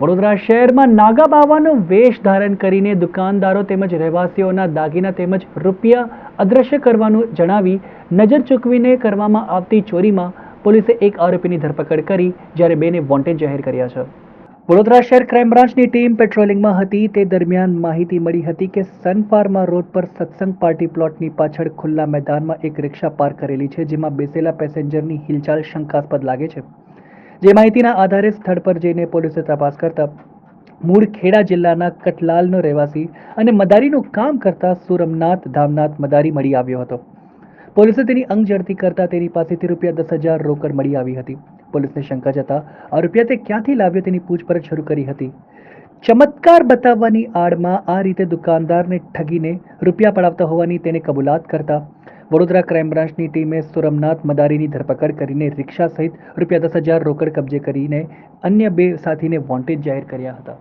વડોદરા શહેરમાં નાગા બાવાનો વેશ ધારણ કરીને દુકાનદારો તેમજ રહેવાસીઓના દાગીના તેમજ રૂપિયા અદ્રશ્ય કરવાનું જણાવી નજર ચૂકવીને કરવામાં આવતી ચોરીમાં પોલીસે એક આરોપીની ધરપકડ કરી, જ્યારે બેને વોન્ટેડ જાહેર કર્યા છે. વડોદરા શહેર ક્રાઇમ બ્રાન્ચની ટીમ પેટ્રોલિંગમાં હતી. તે દરમિયાન માહિતી મળી હતી કે સન ફાર્મા રોડ પર સત્સંગ પાર્ટી પ્લોટની પાછળ ખુલ્લા મેદાનમાં એક રિક્ષા પાર્ક કરેલી છે, જેમાં બેસેલા પેસેન્જરની હિલચાલ શંકાસ્પદ લાગે છે. જે માહિતીના આધારે સ્થળ પર જઈને પોલીસે તપાસ કરતા મૂળ ખેડા જિલ્લાના કટલાલનો રહેવાસી અને મદારીનું કામ કરતા સુરમનાથ ધામનાથ મદારી મળી આવ્યો હતો. પોલીસે તેની અંગ ઝડપી કરતા તેની પાસેથી રૂપિયા દસ હજાર રોકડ મળી આવી હતી. પોલીસને શંકા જતા આ રૂપિયા તે ક્યાંથી લાવ્યો તેની પૂછપરછ શરૂ કરી હતી. ચમત્કાર બતાવવાની આડમાં આ રીતે દુકાનદારને ઠગીને રૂપિયા પડાવતા હોવાની તેને કબૂલાત કરતા વડોદરા ક્રાઇમ બ્રાન્ચની ટીમે સુરમનાથ મદારીની ધરપકડ કરીને રિક્ષા સહિત રૂપિયા દસ હજાર રોકડ કબજે કરીને અન્ય બે સાથીને વોન્ટેડ જાહેર કર્યા હતા.